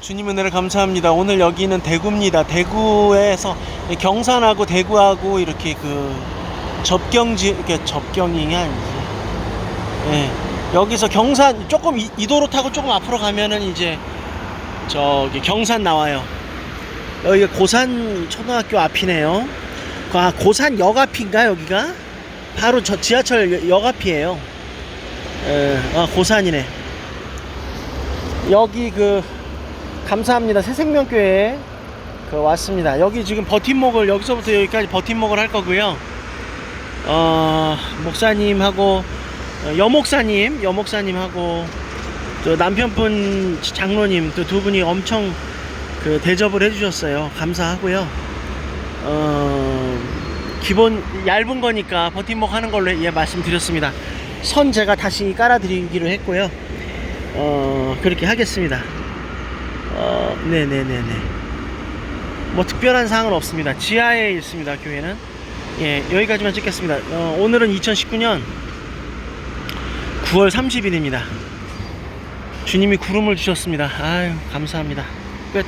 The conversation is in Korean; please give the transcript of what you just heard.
주님 은혜를 감사합니다. 오늘 여기는 대구입니다. 대구에서 경산하고 대구하고 이렇게 그 접경지 이렇게 접경이 아니지. 예. 여기서 경산 조금 이, 이 도로 타고 조금 앞으로 가면은 이제 저기 경산 나와요. 여기가 고산 초등학교 앞이네요. 아, 고산 역 앞인가 여기가? 바로 저 지하철 역 앞이에요. 예, 아, 고산이네. 여기 그 감사합니다 새생명교회 그 왔습니다. 여기 지금 버팀목을 여기서부터 여기까지 버팀목을 할 거고요. 어 목사님하고 어, 여목사님 여목사님하고 또 남편분 장로님 또 두 분이 엄청 그 대접을 해주셨어요. 감사하고요. 어 기본 얇은 거니까 버팀목 하는 걸로 예 말씀드렸습니다. 선 제가 다시 깔아드리기로 했고요. 어 그렇게 하겠습니다. 어 네네네네. 뭐 특별한 사항은 없습니다. 지하에 있습니다. 교회는 예 여기까지만 찍겠습니다. 어, 오늘은 2019년 9월 30일입니다. 주님이 구름을 주셨습니다. 아유 감사합니다. 끝.